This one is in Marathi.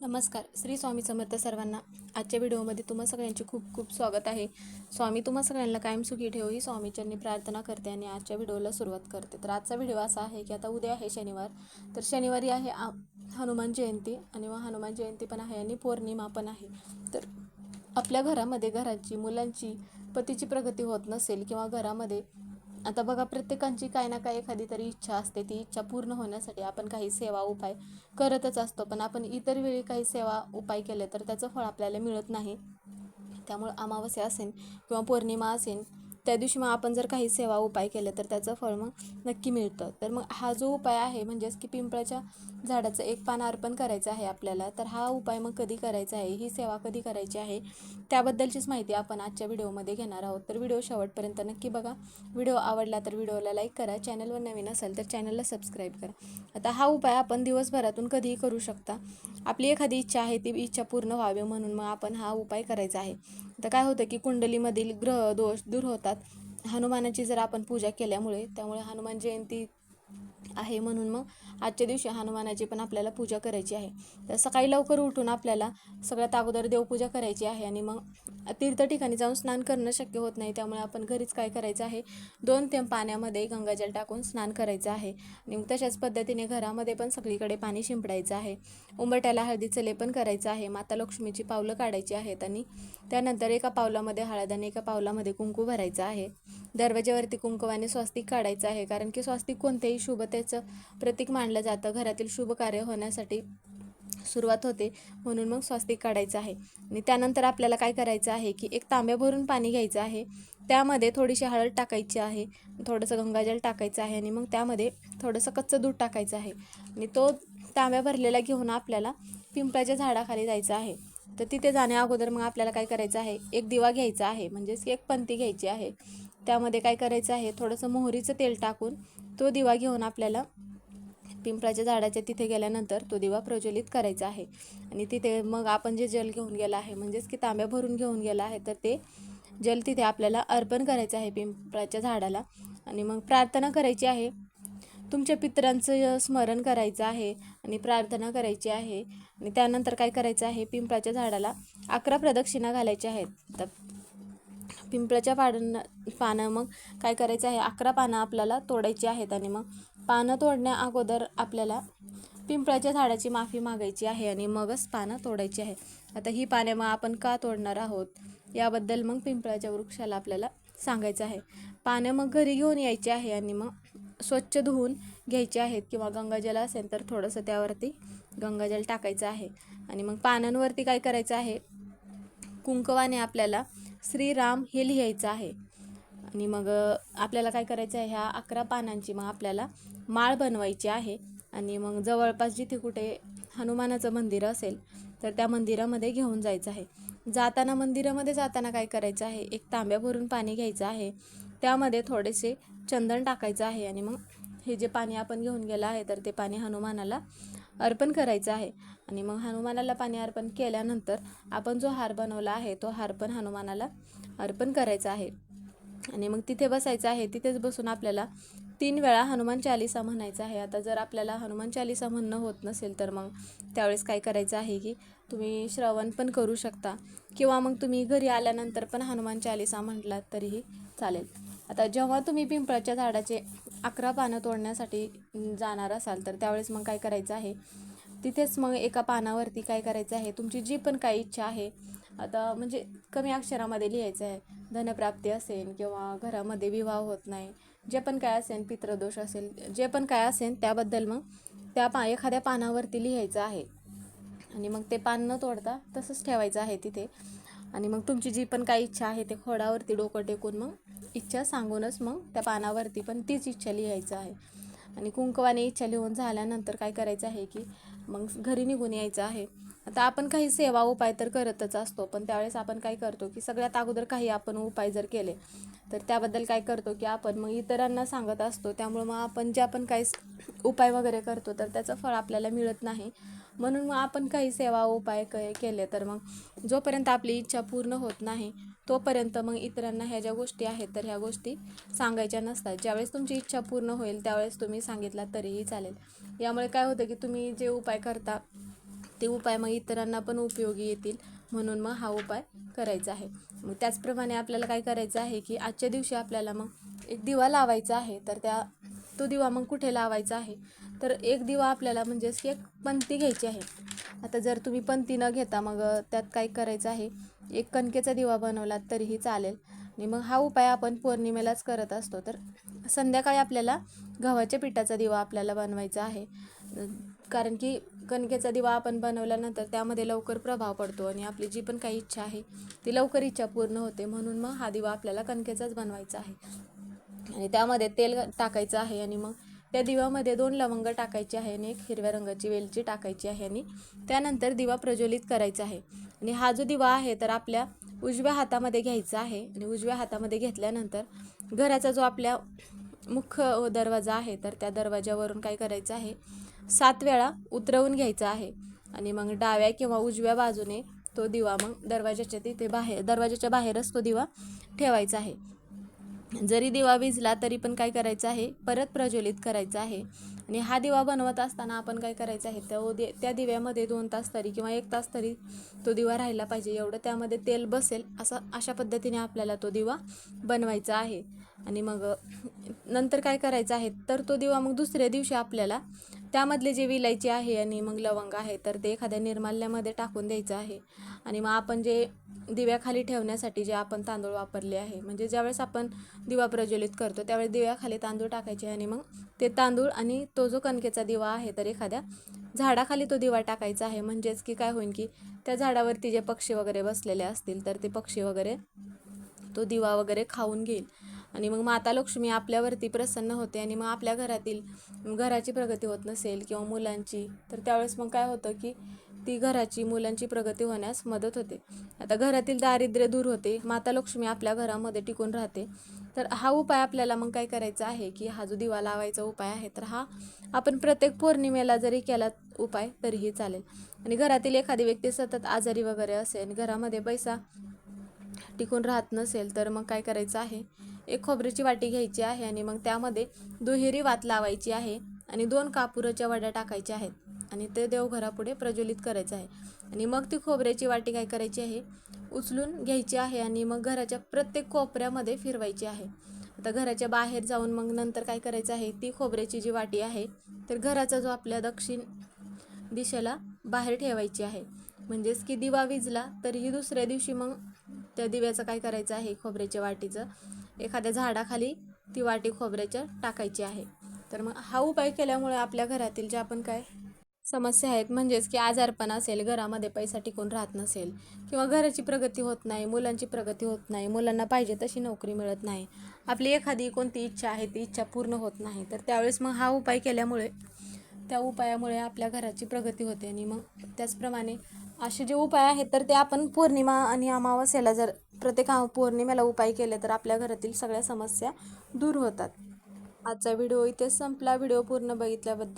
नमस्कार श्री स्वामी समर्थ सर्वांना. आजच्या व्हिडिओमध्ये तुम्हा सगळ्यांचे खूप खूप स्वागत आहे. स्वामी तुम्हा सगळ्यांना कायम सुखी ठेव ही स्वामीच्यांनी प्रार्थना करते आणि आजच्या व्हिडिओला सुरुवात करते. तर आजचा व्हिडिओ असा आहे की आता उद्या आहे शनिवार. तर शनिवारी आहे आ हनुमान जयंती आणि मग हनुमान जयंती पण आहे आणि पौर्णिमा पण आहे. तर आपल्या घरामध्ये घराची मुलांची पतीची प्रगती होत नसेल किंवा घरामध्ये आता बघा प्रत्येकांची काही ना काही एखादी तरी इच्छा असते. ती इच्छा पूर्ण होण्यासाठी आपण काही सेवा उपाय करतच असतो. पण आपण इतर वेळी काही सेवा उपाय केले तर त्याचं फळ आपल्याला मिळत नाही. त्यामुळं अमावस्या असेल किंवा पौर्णिमा असेल त्या दिवशी मग आपण जर काही सेवा उपाय केले तर त्याचं फळ मग नक्की मिळतं. तर मग हा जो उपाय आहे म्हणजेच की पिंपळाच्या झाडाचं एक पान अर्पण करायचं आहे आपल्याला तर हा उपाय मग कधी करायचा आहे? ही सेवा कधी करायची आहे? त्याबद्दलचीच माहिती आपण आजच्या व्हिडिओमध्ये घेणार आहोत. तर व्हिडिओ शेवटपर्यंत नक्की बघा. व्हिडिओ आवडला तर व्हिडिओला लाईक करा. चॅनलवर नवीन असेल तर चॅनलला सबस्क्राईब करा. आता हा उपाय आपण दिवसभरातून कधीही करू शकता. आपली एखादी इच्छा आहे ती इच्छा पूर्ण व्हावी म्हणून मग आपण हा उपाय करायचा आहे. तर काय होतं की कुंडलीमधील ग्रह दोष दूर होतात. हनुमानाची जर आपण पूजा केल्यामुळे त्यामुळे हनुमान जयंती आहे म्हणून मग आजच्या दिवशी हनुमानाची पण आपल्याला पूजा करायची आहे. तर सकाळी लवकर उठून आपल्याला सगळ्यात अगोदर देवपूजा करायची आहे आणि मग तीर्थ ठिकाणी जाऊन स्नान करणं शक्य होत नाही. त्यामुळे आपण घरीच काय करायचं आहे? दोन थेंब पाण्यामध्ये गंगाजल टाकून स्नान करायचं आहे. आणि मग तशाच पद्धतीने घरामध्ये पण सगळीकडे पाणी शिंपडायचं आहे. उंबरट्याला हळदीचं लेपन करायचं आहे. माता लक्ष्मीची पावलं काढायची आहेत आणि त्यानंतर एका पावलामध्ये हळद आणि एका पावलामध्ये कुंकू भरायचं आहे. दरवाज्यावरती कुंकवाने स्वास्तिक काढायचं आहे. कारण की स्वास्तिक कोणत्याही शुभतेचं प्रतीक मानलं जातं. घरातील शुभ कार्य होण्यासाठी सुरुवात होते. म्हणून मग स्वास्तिक काढायचं आहे. आणि त्यानंतर आपल्याला काय करायचं आहे की एक तांब्या भरून पाणी घ्यायचं आहे. त्यामध्ये थोडीशी हळद टाकायची आहे. थोडंसं गंगाजल टाकायचं आहे आणि मग त्यामध्ये थोडंसं कच्चं दूध टाकायचं आहे. आणि तो तांब्या भरलेला घेऊन आपल्याला पिंपळाच्या झाडाखाली जायचं आहे. तर तिथे जाण्या अगोदर मग आपल्याला काय करायचं आहे? एक दिवा घ्यायचा आहे. म्हणजेच की एक पंती घ्यायची आहे. त्यामध्ये काय करायचं आहे थोडंसं मोहरीचं तेल टाकून तो दिवा घेऊन आपल्याला पिंपळाच्या झाडाच्या तिथे गेल्यानंतर तो दिवा प्रज्वलित करायचा आहे. आणि तिथे मग आपण जे जल घेऊन गेला आहे म्हणजेच की तांब्या भरून घेऊन गेला आहे तर ते जल तिथे आपल्याला अर्पण करायचं आहे पिंपळाच्या झाडाला. आणि मग प्रार्थना करायची आहे. तुमच्या पितरांचं स्मरण करायचं आहे आणि प्रार्थना करायची आहे. आणि त्यानंतर काय करायचं आहे पिंपळाच्या झाडाला अकरा प्रदक्षिणा घालायच्या आहेत. तर पिंपळाच्या पाडांना पानं मग काय करायचं आहे? अकरा पानं आपल्याला तोडायची आहेत आणि मग पानं तोडण्या अगोदर आपल्याला पिंपळाच्या झाडाची माफी मागायची आहे आणि मगच पानं तोडायची आहे. आता ही पाने मग आपण का तोडणार आहोत? याबद्दल मग पिंपळाच्या वृक्षाला आपल्याला सांगायचं आहे. पानं मग घरी घेऊन यायची आहे आणि मग स्वच्छ धुवून घ्यायचे आहेत किंवा गंगाजल असेल तर थोडंसं त्यावरती गंगाजल टाकायचं आहे. आणि मग पानांवरती काय करायचं आहे? कुंकवाने आपल्याला श्रीराम हे लिहायचं आहे. आणि मग आपल्याला काय करायचं आहे? ह्या अकरा पानांची मग आपल्याला माळ बनवायची आहे. आणि मग जवळपास जिथे कुठे हनुमानाचं मंदिर असेल तर त्या मंदिरामध्ये घेऊन जायचं आहे. जाताना मंदिरामध्ये जाताना काय करायचं आहे? एक तांब्या भरून पाणी घ्यायचं आहे. त्यामध्ये थोडेसे चंदन टाकायचं आहे. आणि मग हे जे पाणी आपण घेऊन गेलं आहे तर ते पाणी हनुमानाला अर्पण करायचं आहे. आणि मग हनुमानाला पाणी अर्पण केल्यानंतर आपण जो हार बनवला आहे तो हार पण हनुमानाला अर्पण करायचा आहे. आणि मग तिथे बसायचं आहे. तिथेच बसून आपल्याला तीन वेळा हनुमान चालिसा म्हणायचं आहे. आता जर आपल्याला हनुमान चालिसा म्हणणं होत नसेल तर मग त्यावेळेस काय करायचं आहे की तुम्ही श्रवण पण करू शकता. किंवा मग तुम्ही घरी आल्यानंतर पण हनुमान चालिसा म्हटलात तरीही चालेल. आता जेव्हा तुम्ही पिंपळाच्या झाडाचे अकरा पानं तोडण्यासाठी जाणार असाल तर त्यावेळेस मग काय करायचं आहे? तिथेच मग एका पानावरती काय करायचं आहे? तुमची जी पण काही इच्छा आहे आता म्हणजे कमी अक्षरामध्ये लिहायचं आहे. धनप्राप्ती असेल किंवा घरामध्ये विवाह होत नाही जे पण काय असेल पितृदोष असेल जे पण काय असेल त्याबद्दल मग त्या पा एखाद्या पानावरती लिहायचं आहे. आणि मग ते पान न तोडता तसंच ठेवायचं आहे तिथे. आणि मग तुमची जी पण काही इच्छा आहे ते खोडावरती डोकं टेकून मग इच्छा सांगूनच मग त्या पानावरती पण तीच इच्छा लिहायचं आहे. आणि कुंकवाने इच्छा लिहून झाल्यानंतर काय करायचं आहे की मग घरी निघून यायचं आहे. आता आपण काही सेवा उपाय तर करतच असतो पण त्यावेळेस आपण काय करतो की सगळ्यात अगोदर काही आपण उपाय जर केले तर त्याबद्दल काय करतो की आपण मग इतरांना सांगत असतो. त्यामुळं मग आपण जे आपण काही उपाय वगैरे करतो तर त्याचं फळ आपल्याला मिळत नाही. म्हणून मग आपण काही सेवा उपाय क केले तर मग जोपर्यंत आपली इच्छा पूर्ण होत नाही तोपर्यंत मग इतरांना ह्या ज्या गोष्टी आहेत तर ह्या गोष्टी सांगायच्या नसतात. ज्यावेळेस तुमची इच्छा पूर्ण होईल त्यावेळेस तुम्ही सांगितला तरीही चालेल. यामुळे काय होतं की तुम्ही जे उपाय करता ते उपाय मग इतरांना पण उपयोगी येतील म्हणून मग हा उपाय करायचा आहे. मग त्याचप्रमाणे आपल्याला काय करायचं आहे की आजच्या दिवशी आपल्याला मग एक दिवा लावायचा आहे तर त्या तो दिवा मग कुठे लावायचा आहे? तर एक दिवा आपल्याला म्हणजेच की एक पंती घ्यायची आहे. आता जर तुम्ही पंक्ती न घेता मग त्यात काय करायचं आहे एक कणकेचा दिवा बनवलात तरीही चालेल. आणि मग हा उपाय आपण पौर्णिमेलाच करत असतो. तर संध्याकाळी आपल्याला गव्हाच्या पिठाचा दिवा आपल्याला बनवायचा आहे. कारण की कणकेचा दिवा आपण बनवल्यानंतर त्यामध्ये लवकर प्रभाव पडतो आणि आपली जी पण काही इच्छा आहे ती लवकर इच्छा पूर्ण होते. म्हणून मग हा दिवा आपल्याला कणकेचाच बनवायचा आहे. आणि त्यामध्ये तेल टाकायचं आहे आणि मग त्या दिवामध्ये दोन लवंग टाकायचे आहे आणि एक हिरव्या रंगाची वेलची टाकायची आहे आणि त्यानंतर दिवा प्रज्वलित करायचा आहे. आणि हा जो दिवा आहे तर आपल्या उजव्या हातामध्ये घ्यायचा आहे. आणि उजव्या हातामध्ये घेतल्यानंतर घराचा जो आपल्या मुख्य दरवाजा आहे तर त्या दरवाजावरून काय करायचं आहे? सात वेळा उतरवून घ्यायचा आहे. आणि मग डाव्या किंवा उजव्या बाजूने तो दिवा मग दरवाजाच्या तिथे बाहेर दरवाजाच्या बाहेरच तो दिवा ठेवायचा आहे. जरी दिवा विजला तरी पण काय करायचं आहे? परत प्रज्वलित करायचं आहे. आणि हा दिवा बनवत असताना आपण काय करायचं आहे? त्या दि त्या दिव्यामध्ये दोन तास तरी किंवा एक तास तरी तो दिवा राहिला पाहिजे. एवढं त्यामध्ये तेल बसेल असं अशा पद्धतीने आपल्याला तो दिवा बनवायचा आहे. आणि मग नंतर काय करायचं आहे? तर तो दिवा मग दुसऱ्या दिवशी आपल्याला त्यामधले जे विलायची आहे आणि मग लवंग आहे तर ते एखाद्या निर्माल्यामध्ये टाकून द्यायचं आहे. आणि मग आपण जे दिव्याखाली ठेवण्यासाठी जे आपण तांदूळ वापरले आहे म्हणजे ज्यावेळेस आपण दिवा प्रज्वलित करतो त्यावेळेस दिव्याखाली तांदूळ टाकायचे आणि मग ते तांदूळ आणि तो जो कणकेचा दिवा आहे तर एखाद्या झाडाखाली तो दिवा टाकायचा आहे. म्हणजेच की काय होईल की त्या झाडावरती जे पक्षी वगैरे बसलेले असतील तर ते पक्षी वगैरे तो दिवा वगैरे खाऊन घेईल. आणि मग माता लक्ष्मी आपल्यावरती प्रसन्न होते आणि मग आपल्या घरातील घराची प्रगती होत नसेल किंवा मुलांची तर त्यावेळेस मग काय होतं की ती घराची मुलांची प्रगती होण्यास मदत होते. आता घरातील दारिद्र्य दूर होते माता लक्ष्मी आपल्या घरामध्ये टिकून राहते. तर हा उपाय आपल्याला मग काय करायचा आहे की हा जो दिवा लावायचा उपाय आहे तर हा आपण प्रत्येक पौर्णिमेला जरी केला उपाय तरीही चालेल. आणि घरातील एखादी व्यक्ती सतत आजारी वगैरे असेल घरामध्ये पैसा टिकून राहत नसेल तर मग काय करायचं आहे? एक खोबऱ्याची वाटी घ्यायची आहे आणि मग त्यामध्ये दुहेरी वात लावायची आहे आणि दोन कापुराच्या वड्या टाकायच्या आहेत आणि ते देवघरापुढे प्रज्वलित करायचं आहे. आणि मग ती खोबऱ्याची वाटी काय करायची आहे? उचलून घ्यायची आहे आणि मग घराच्या प्रत्येक कोपऱ्यामध्ये फिरवायची आहे. आता घराच्या बाहेर जाऊन मग नंतर काय करायचं आहे? ती खोबऱ्याची जी वाटी आहे तर घराचा जो आपल्या दक्षिण दिशेला बाहेर ठेवायची आहे. म्हणजेच की दिवा विजला तरीही दुसऱ्या दिवशी मग त्या दिव्याचं काय करायचं आहे? खोबऱ्याच्या वाटीचं एखाद्या झाडाखाली ती वाटी खोबऱ्याच्या टाकायची आहे. तर मग हा उपाय केल्यामुळे आपल्या घरातील ज्या आपण काय समस्या आहेत म्हणजेच की आजारपण असेल घरामध्ये पैसा टिकून राहत नसेल किंवा घराची प्रगती होत नाही मुलांची प्रगती होत नाही मुलांना पाहिजे तशी नोकरी मिळत नाही आपली एखादी कोणती इच्छा आहे ती इच्छा पूर्ण होत नाही तर त्यावेळेस मग हा उपाय केल्यामुळे त्या उपायामुळे आपल्या घराची प्रगती होते. आणि मग त्याचप्रमाणे असे जे उपाय आहेत तर ते आपण पौर्णिमा आणि अमावस्याला जर प्रत्येक पौर्णिमेला उपाय केले तर आपल्या घरातील सगळ्या समस्या दूर होतात. आजचा व्हिडिओ इथे संपला. व्हिडिओ पूर्ण बघितल्याबद्दल